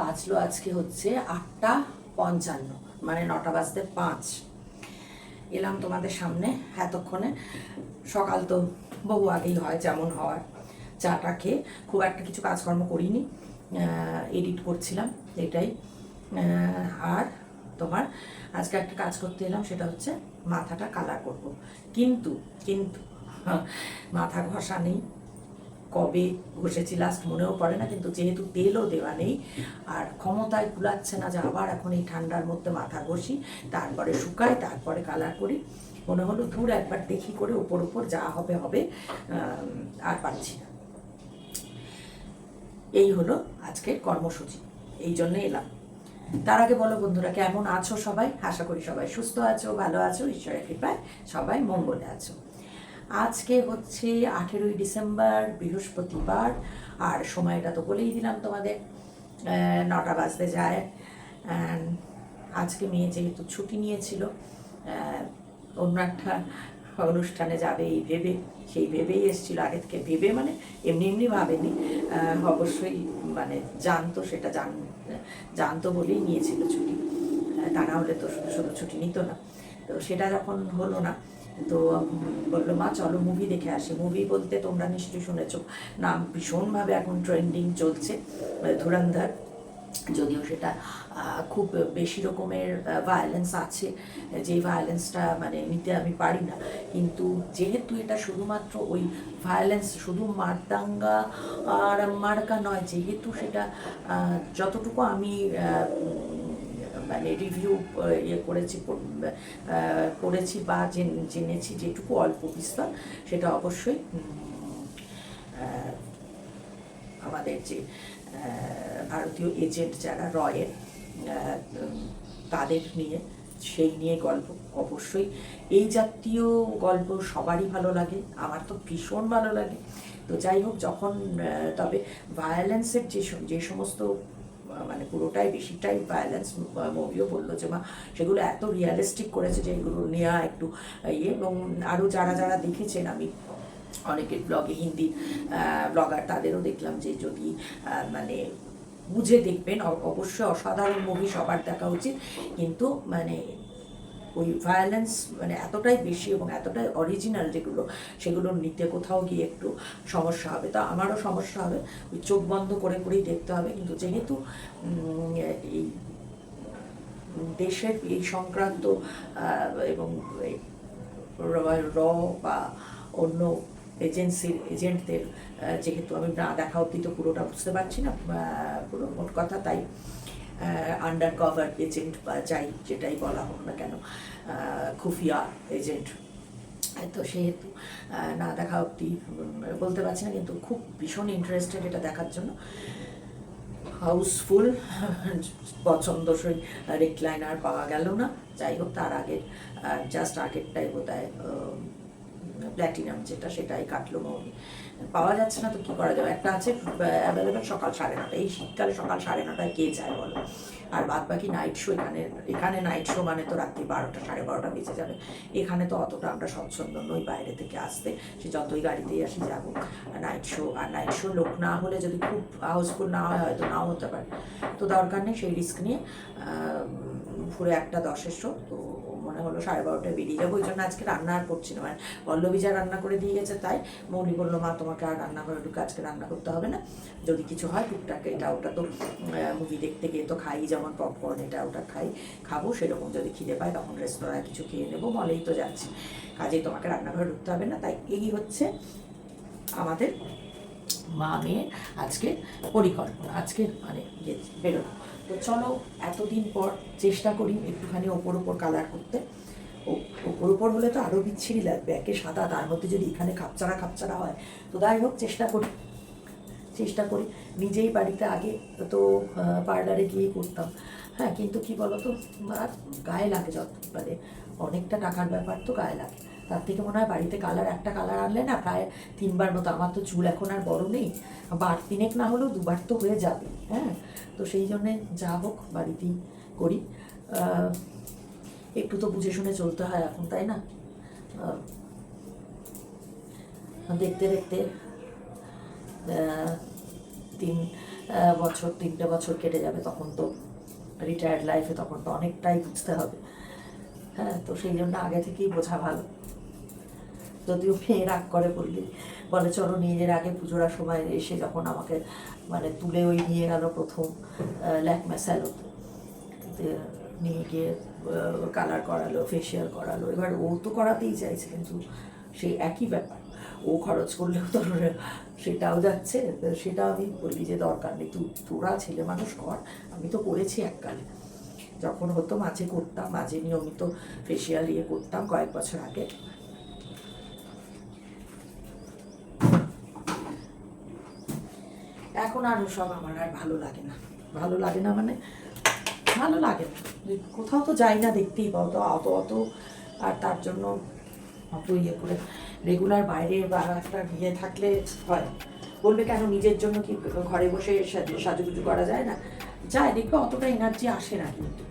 বাজলো আজকে হচ্ছে আটটা পঞ্চান্ন মানে নটা বাজতে পাঁচ। এলাম তোমাদের সামনে এতক্ষণে। সকাল তো বহু আগেই হয়, যেমন হওয়ার চাটা খেয়ে খুব একটা কিছু কাজকর্ম করিনি এডিট করছিলাম, এটাই। আর তোমার আজকে একটা কাজ করতে এলাম, সেটা হচ্ছে মাথাটা কালার করব। কিন্তু কিন্তু, মাথা ঘষা নেই। কবে ঘষেছি লাস্ট মনেও পড়ে না, কিন্তু যেহেতু তেলও দেওয়া নেই, আর ক্ষমতায় কুলাচ্ছে না যে আবার এখন এই ঠান্ডার মধ্যে মাথা ঘষি, তারপরে শুকাই, তারপরে কালার করি। মনে হলো দূর একবার দেখি করে উপর উপর যা হবে হবে আর পারছি না। এই হলো আজকের কর্মসূচি, এই জন্য এলাম। তার আগে বলো বন্ধুরা, কেমন আছো সবাই? আশা করি সবাই সুস্থ আছো, ভালো আছো, ঈশ্বরের কৃপায় সবাই মঙ্গলে আছো। আজকে হচ্ছে আঠেরোই ডিসেম্বর, বৃহস্পতিবার, আর সময়টা তো বলেই দিলাম তোমাদের নটা বাজতে যায়। আজকে মেয়ে যেহেতু ছুটি নিয়েছিল অন্য একটা অনুষ্ঠানে যাবে এই ভেবে, সেই ভেবেই এসেছিল। আগে থেকে ভেবে মানে এমনি এমনি ভাবেনি। অবশ্যই মানে জানতো, সেটা জান, জানতো বলেই নিয়েছিল ছুটি। তা না হলে তো শুধু শুধু ছুটি নিত না। তো সেটা যখন হলো না তো বলল মা চলো মুভি দেখে আসি। মুভি বলতে তোমরা নিশ্চয়ই শুনেছ নাম ভীষণভাবে এখন ট্রেন্ডিং চলছে আহ, ধুরন্ধর। যদিও সেটা খুব বেশি রকমের ভায়োলেন্স আছে যে ভায়োলেন্সটা মানে নিতে আমি পারি না। কিন্তু যেহেতু এটা শুধুমাত্র ওই ভায়োলেন্স শুধু মারদাঙ্গা আর মার্কা নয় যেহেতু সেটা যতটুকু আমি মানে রিভিউ ইয়ে করেছি করেছি বা জেনেছি যেটুকু অল্প বিস্তর, সেটা অবশ্যই আমাদের যে ভারতীয় এজেন্ট যারা রয়ের তাদের নিয়ে, সেই নিয়ে গল্প অবশ্যই। এই জাতীয় গল্প সবারই ভালো লাগে, আমার তো ভীষণ ভালো লাগে। তো যাই হোক, যখন তবে ভায়োলেন্সের যে যে সমস্ত মানে পুরোটাই বেশিটাই ভায়োলেন্স মুভিও বলল যে, মা, সেগুলো এত রিয়ালিস্টিক করেছে যে, এগুলো নেওয়া একটু ইয়ে। এবং আরও যারা যারা দেখেছেন, আমি অনেকের ব্লগে হিন্দি ব্লগার তাদেরও দেখলাম যে, যদি মানে বুঝে দেখবেন অবশ্যই অসাধারণ মুভি সবার দেখা উচিত। কিন্তু মানে ওই ভায়োলেন্স মানে এতটাই বেশি এবং এতটাই অরিজিনাল যেগুলো, সেগুলো নিতে কোথাও গিয়ে একটু সমস্যা হবে। তো আমারও সমস্যা হবে চোখ বন্ধ করে করেই দেখতে হবে। কিন্তু যেহেতু এই দেশের এই সংক্রান্ত এবং র বা অন্য এজেন্সির এজেন্টদের যেহেতু আমি না দেখা অব্দি তো পুরোটা বুঝতে পারছি না পুরো মোট কথা তাই। আন্ডার কভার এজেন্ট বা যাই যেটাই বলা হোক না কেন খুফিয়া এজেন্ট তো সেহেতু না দেখা অব্দি বলতে পারছি না, কিন্তু খুব ভীষণ ইন্টারেস্টেড এটা দেখার জন্য। হাউসফুল পছন্দসই রিক্লাইনার পাওয়া গেল না। যাই হোক, তার আগের জাস্ট আগেরটাই বোধ হয় প্ল্যাটিনাম যেটা, সেটাই কাটলো মৌরি। পাওয়া যাচ্ছে না তো কী করা যাবে? একটা আছে অ্যাভেলেবেল সকাল সাড়ে নটা। এই শীতকালে সকাল সাড়ে নটায় কে যায় বলো? আর বাদ বাকি নাইট শো এখানে এখানে নাইট শো মানে তো রাত্রি বারোটা, সাড়ে বারোটা বেঁচে যাবে। এখানে তো অতটা আমরা স্বচ্ছন্দ নই বাইরে থেকে আসতে। সে যতই গাড়িতেই আসি, যাব। নাইট শো আর নাইট শো লোক না হলে যদি খুব হাউসফুল না হয়, হয়তো নাও হতে পারে। তো দরকার নেই সেই রিস্ক নিয়ে। পুরো একটা দশের শো তো মনে হলো, সাড়ে বারোটায় বেরিয়ে যাব। ওই জন্য আজকে রান্না আর করছি না। মানে পল্লবী যা রান্না করে দিয়ে গেছে তাই মৌলি বলল, মা, তোমাকে আর রান্না করে ঢুকে আজকে রান্না করতে হবে না। যদি কিছু হয়, টুকটাক এটা ওটা তো মুভি দেখতে গিয়ে তো খাই, যেমন পপকর্ন এটা ওটা খাই, খাব। সেরকম যদি খিদে পাই তখন রেস্তোরাঁয় কিছু খেয়ে নেব মলেই তো যাচ্ছি। কাজেই তোমাকে রান্নাঘরে ঢুকতে হবে না। তাই এই হচ্ছে আমাদের মা মেয়ে আজকে পরিকল্পনা। আজকে মানে ইয়ে বেরোনো। তো চলো, এতদিন পর চেষ্টা করি একটুখানি ওপর ওপর কালার করতে। ও- ওপর ওপর হলে তো আরও বিচ্ছিরি লাগবে, একে সাদা, তার মধ্যে যদি এখানে খাপচারা খাপচারা হয়। তো যাই হোক, চেষ্টা করি চেষ্টা করি। নিজেই বাড়িতে আগে তো পার্লারে গিয়ে করতাম। হ্যাঁ কিন্তু কি বলতো, আর গায়ে লাগে যত মানে অনেকটা টাকার ব্যাপার তো গায়ে লাগে। তার থেকে মনে হয় বাড়িতে কালার, একটা কালার আনলে না প্রায় তিনবার মতো। আমার তো চুল এখন আর বড় নেই। বার তিনেক না হলেও দুবার তো হয়ে যাবে হ্যাঁ? তো সেই জন্যে যা হোক বাড়িতেই করি। একটু তো বুঝে শুনে চলতে হয় এখন, তাই না? দেখতে দেখতে তিন বছর, তিনটে বছর কেটে যাবে তখন তো রিটায়ার্ড লাইফে তখন তো অনেকটাই বুঝতে হবে। হ্যাঁ তো সেই জন্য আগে থেকেই বোঝা ভালো। যদিও মেয়ে রাগ করে বললি, বলে, চলো নিজের আগে পুজোর সময় এসে যখন আমাকে মানে তুলে ওই নিয়ে গেল প্রথম ল্যাকমে স্যালোতে নিয়ে গিয়ে কালার করালো ফেসিয়াল করালো। এবার ও তো করাতেই চাইছে, কিন্তু সেই একই ব্যাপার। ও খরচ করলেও তো সেটাও যাচ্ছে। সেটা আমি বলি যে, দরকার নেই তুই তোরা ছেলে মানুষ কর। আমি তো করেছি এককালে। যখন হতো মাঝে করতাম, মাঝে নিয়মিত ফেসিয়াল ইয়ে করতাম, কয়েক বছর আগে। এখন আর সব আমার আর ভালো লাগে না। ভালো লাগে না মানে ভালো লাগে না। কোথাও তো যাই না দেখতেই পাও, তো অত অত আর তার জন্য অত ইয়ে করে রেগুলার বাইরে বা একটা ইয়ে থাকলে হয়। বলবে কেন নিজের জন্য কি ঘরে বসে সাজু- সাজুগুজু করা যায় না? যায়, দেখবে অতটা এনার্জি আসে না কিন্তু।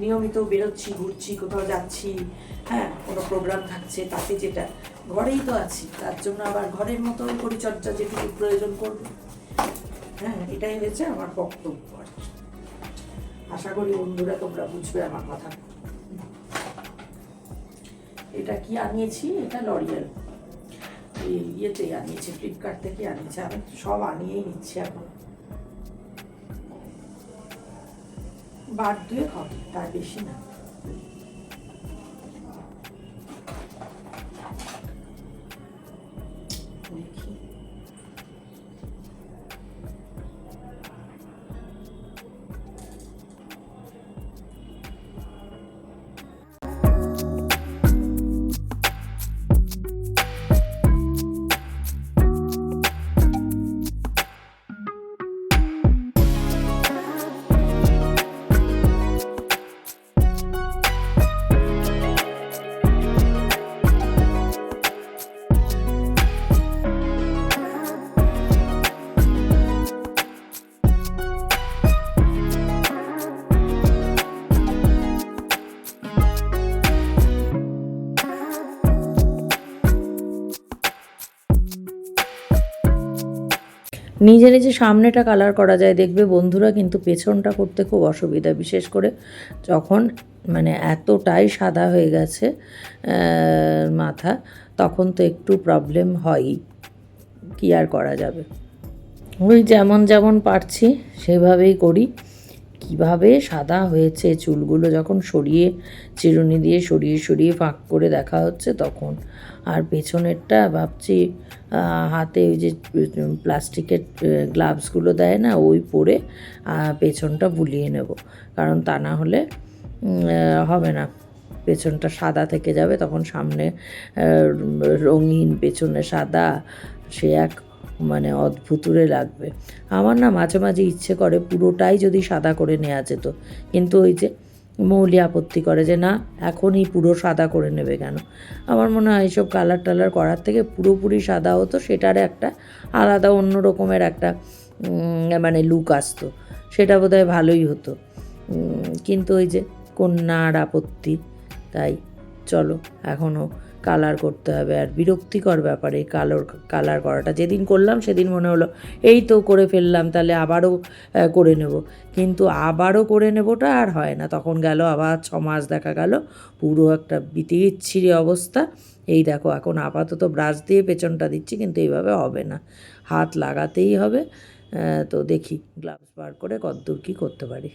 নিয়মিত বেরোচ্ছি, ঘুরছি, কোথাও যাচ্ছি হ্যাঁ কোনো প্রোগ্রাম থাকছে তাতে যেটা, ঘরেই তো আছি, তার জন্য আবার ঘরের মতো পরিচর্যা যেটুকু প্রয়োজন করবে। হ্যাঁ এটাই হয়েছে আমার বক্তব্য আর আশা করি বন্ধুরা তোমরা বুঝবে আমার কথা। এটা কি আনিয়েছি? এটা লরিয়াল ইয়েতেই আনিয়েছি ফ্লিপকার্ট থেকে আনিয়েছি। আমি সব আনিয়েই নিচ্ছি এখন। বার দুয়ে হবে তার বেশি না। নিজে নিজে সামনেটা কালার করা যায়, দেখবে বন্ধুরা কিন্তু পেছনটা করতে খুব অসুবিধা। বিশেষ করে যখন মানে এতটাই সাদা হয়ে গেছে মাথা, তখন তো একটু প্রবলেম হয়ই। কী আর করা যাবে? ওই যেমন যেমন পারছি, সেভাবেই করি। কীভাবে সাদা হয়েছে চুলগুলো যখন সরিয়ে, চিরুনি দিয়ে সরিয়ে সরিয়ে ফাঁক করে দেখা হচ্ছে তখন। আর পেছনেরটা ভাবছি হাতে ওই যে প্লাস্টিকের গ্লাভসগুলো দেয় না, ওই পরে পেছনটা বুলিয়ে নেব। কারণ তা না হলে হবে না। পেছনটা সাদা থেকে যাবে, তখন সামনে রঙিন পেছনে সাদা, সে এক মানে অদ্ভুতুরে লাগবে। আমার না মাঝে মাঝে ইচ্ছে করে পুরোটাই যদি সাদা করে নেওয়া যেত। কিন্তু ওই যে মৌলি আপত্তি করে যে, না, এখনই পুরো সাদা করে নেবে কেন? আমার মনে হয় এইসব কালার টালার করার থেকে পুরোপুরি সাদা হতো, সেটার একটা আলাদা, অন্য রকমের একটা মানে লুক আসতো। সেটা বোধহয় ভালোই হতো। কিন্তু ওই যে কন্যার আপত্তি, তাই। চলো এখনও কালার করতে হবে। আর বিরক্তিকর ব্যাপারে কালার কালার করাটা। যেদিন করলাম সেদিন মনে হলো, এই তো করে ফেললাম, তাহলে আবারও করে নেব। কিন্তু আবারও করে নেবোটা আর হয় না। তখন গেল, আবার ছ মাস দেখা গেল, পুরো একটা বিতিচ্ছিরি অবস্থা। এই দেখো, এখন আপাতত ব্রাশ দিয়ে পেছনটা দিচ্ছি, কিন্তু এইভাবে হবে না। হাত লাগাতেই হবে। তো দেখি গ্লাভস বার করে কদ্দূর কী করতে পারি।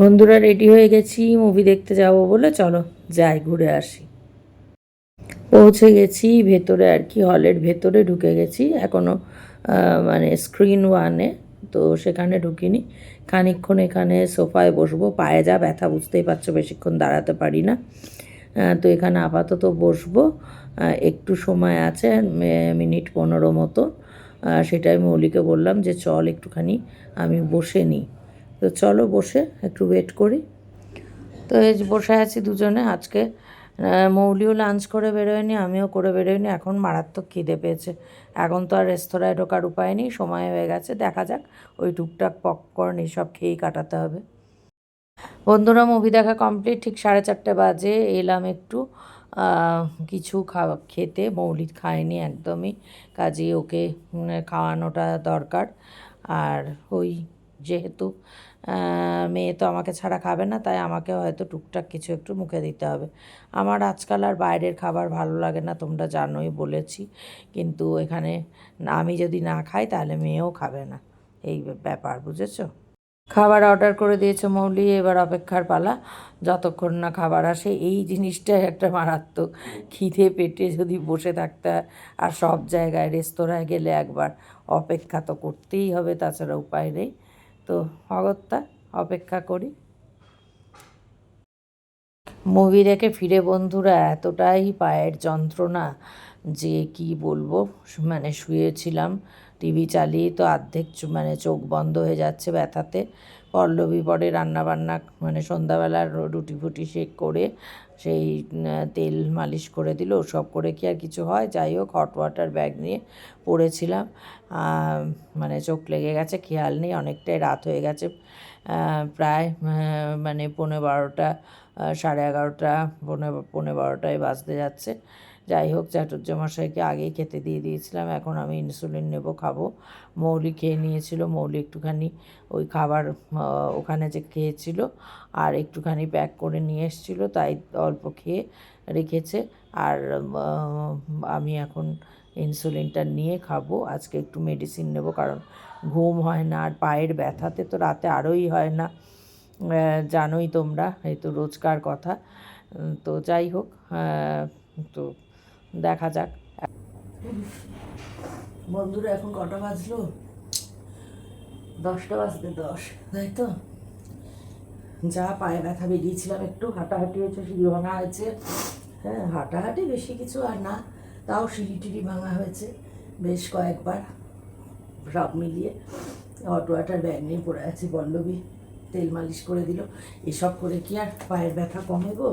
বন্ধুরা রেডি হয়ে গেছি মুভি দেখতে যাব বলে, চলো যাই, ঘুরে আসি। পৌঁছে গেছি, ভেতরে আর কি হলের ভেতরে ঢুকে গেছি এখনও মানে স্ক্রিন ওয়ানে তো সেখানে ঢুকিনি। খানিকক্ষণ এখানে সোফায় বসবো, পায়ে যা ব্যথা, বুঝতেই পারছ, বেশিক্ষণ দাঁড়াতে পারি না। তো এখানে আপাতত বসবো একটু সময় আছে মিনিট পনেরো মতো। সেটাই মৌলিকে বললাম যে, চল একটুখানি, আমি বসে নিই। তো চলো বসে একটু ওয়েট করি। তো এই বসে আছি দুজনে, আজকে মৌলিও লাঞ্চ করে বেরোয়নি, আমিও করে বেরোয়নি, এখন মারাত্মক খিদে পেয়েছে। এখন তো আর রেস্তোরাঁয় ঢোকার উপায় নেই, সময় হয়ে গেছে, দেখা যাক, ওই টুকটাক পপকর্ন এইসব খেয়েই কাটাতে হবে। বন্ধুরা মুভি দেখা কমপ্লিট ঠিক সাড়ে চারটে বাজে, এলাম একটু কিছু খাওয়া, খেতে, মৌলি খায়নি একদমই কাজে ওকে খাওয়ানোটা দরকার। আর ওই যেহেতু মেয়ে তো আমাকে ছাড়া খাবে না, তাই আমাকে হয়তো টুকটাক কিছু একটু মুখে দিতে হবে। আমার আজকাল আর বাইরের খাবার ভালো লাগে না, তোমরা জানোই বলেছি। কিন্তু এখানে আমি যদি না খাই, তাহলে মেয়েও খাবে না। এই ব্যাপার, বুঝেছ? খাবার অর্ডার করে দিয়েছে মৌলি, এবার অপেক্ষার পালা। যতক্ষণ না খাবার আসে, এই জিনিসটাই একটা মারাত্মক খিদে পেটে যদি বসে থাকতে হয়। আর সব জায়গায় রেস্তোরাঁয় গেলে একবার অপেক্ষা তো করতেই হবে, তাছাড়া উপায় নেই। তো অগত্যা অপেক্ষা করি। মুভি দেখে ফিরে বন্ধুরা, এতটাই পায়ের যন্ত্রণা যে কি বলব মানে শুয়েছিলাম, টিভি চালিয়ে তো অর্ধেক মানে চোখ বন্ধ হয়ে যাচ্ছে ব্যথাতে। পল্লবী পরে রান্নাবান্না মানে সন্ধ্যাবেলার রুটি ফুটি শেক করে, সেই তেল মালিশ করে দিল, সব করে কি আর কিছু হয়? যাই হোক হট ওয়াটার ব্যাগ নিয়ে পড়েছিলাম। মানে চোখ লেগে গেছে, খেয়াল নেই, অনেকটাই রাত হয়ে গেছে। প্রায় মানে পনেরো বারোটা সাড়ে এগারোটা, পৌনে পৌনে বারোটায় বাজতে যাচ্ছে। যাই হোক চাটুর্য মশাইকে আগেই খেতে দিয়ে দিয়েছিলাম, এখন আমি ইনসুলিন নেব, খাব। মৌলি খেয়ে নিয়েছিল, মৌলি একটুখানি ওই খাবার ওখানে যে খেয়েছিল আর একটুখানি প্যাক করে নিয়ে এসেছিল, তাই অল্প খেয়ে রেখেছে। আর আমি এখন ইনসুলিনটা নিয়ে খাব, আজকে একটু মেডিসিন নেব, কারণ ঘুম হয় না আর পায়ের ব্যথাতে তো রাতে আরোই হয় না। জানোই তোমরা, এই তো রোজকার কথা। তো যাই হোক তো দেখা যাক। বন্ধুরা, এখন কটা বাজলো? দশটা বাজতে দশ, তাই তো? যা পায়ে ব্যথা বেরিয়েছিলাম একটু, হাঁটাহাঁটি হয়েছে, সিঁড়ি ভাঙা হয়েছে। হ্যাঁ হাঁটাহাঁটি বেশি কিছু আর না, তাও সিঁড়ি টিড়ি ভাঙা হয়েছে বেশ কয়েকবার, সব মিলিয়ে। অটো ওয়াটার ব্যাগ নিয়ে পড়ে আছি, পল্লবী তেল মালিশ করে দিল। এসব করে কি আর পায়ের ব্যথা কমে গো?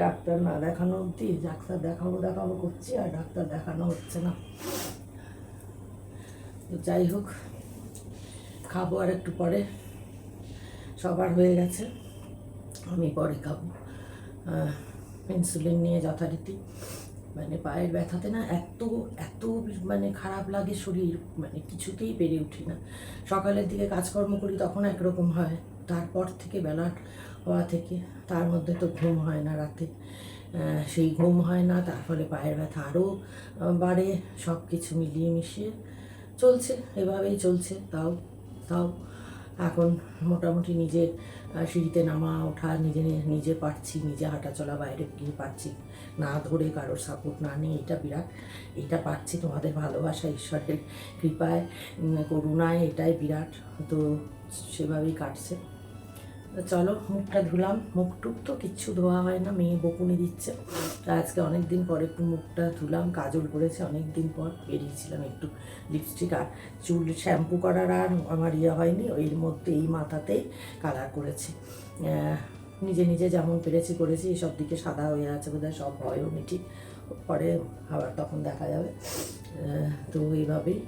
ডাক্তার না দেখানো অবধি, ডাক্তার দেখাবো দেখাবো করছি, আর ডাক্তার দেখানো হচ্ছে না। তো যাই হোক, খাব আর একটু পরে। সবার হয়ে গেছে, আমি পরে খাব। ইনসুলিন নিয়ে যথারীতি। মানে পায়ের ব্যথাতে না এত এত মানে খারাপ লাগে শরীর মানে কিছুতেই পেরে উঠি না। সকালের দিকে কাজকর্ম করি তখন একরকম হয়, তারপর থেকে বেলা হওয়া থেকে। তার মধ্যে তো ঘুম হয় না রাতে। সেই ঘুম হয় না, তার ফলে পায়ের ব্যথা আরও বাড়ে সব কিছু মিলিয়ে মিশিয়ে চলছে, এভাবেই চলছে। তাও তাও এখন মোটামুটি নিজের সিঁড়িতে নামা, ওঠা, নিজে নিজে পারছি, নিজে হাঁটা চলা, বাইরে গিয়ে পারছি। না ধরে কারোর সাপোর্ট না নিয়ে, এটা বিরাট, এটা পাচ্ছি তোমাদের ভালোবাসা, ঈশ্বরের কৃপায় করুণায়, এটাই বিরাট। তো সেভাবেই কাটছে। চলো, মুখটা ধুলাম, মুখ টুক তো কিচ্ছু ধোয়া হয় না, মেয়ে বকুনি দিচ্ছে। তা আজকে অনেক দিন পর একটু মুখটা ধুলাম, কাজল করেছে অনেক দিন পর, বেরিয়েছিলাম একটু লিপস্টিক আর চুল শ্যাম্পু করার আর আমার ইয়ে হয়নি এর মধ্যে এই মাথাতেই কালার করেছি। নিজে নিজে যেমন পেরেছি করেছি সব দিকে সাদা হয়ে আছে বোধহয়, সব হয়ও নি ঠিক। পরে আবার তখন দেখা যাবে। তো এইভাবেই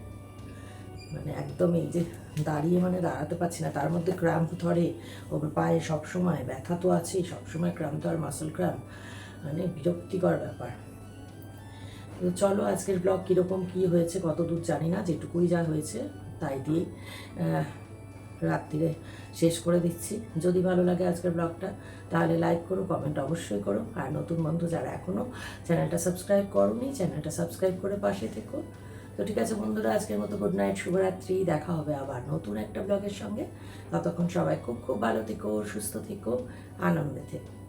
মানে একদম এই যে দাঁড়িয়ে মানে দাঁড়াতে পারছি না। তার মধ্যে ক্র্যাম্প ধরে, ওর পায়ে সবসময় ব্যথা তো আছেই, সবসময় ক্র্যাম্প ধর মাসল ক্র্যাম্প মানে বিরক্তিকর ব্যাপার। তো চলো আজকের ব্লগ কীরকম, কী হয়েছে কত দূর জানি না, যেটুকুই যা হয়েছে তাই দিয়ে রাত্রিরে শেষ করে দিচ্ছি। যদি ভালো লাগে আজকের ব্লগটা তাহলে লাইক করো কমেন্ট অবশ্যই করো। আর নতুন বন্ধু যারা এখনও চ্যানেলটা সাবস্ক্রাইব করোনি, চ্যানেলটা সাবস্ক্রাইব করে পাশে থেকো। তো ঠিক আছে বন্ধুরা, আজকের মতো গুড নাইট শুভরাত্রি, দেখা হবে আবার নতুন একটা ব্লগের সঙ্গে। ততক্ষণ সবাই খুব খুব ভালো থেকো, সুস্থ থেকো, আনন্দে থেকো।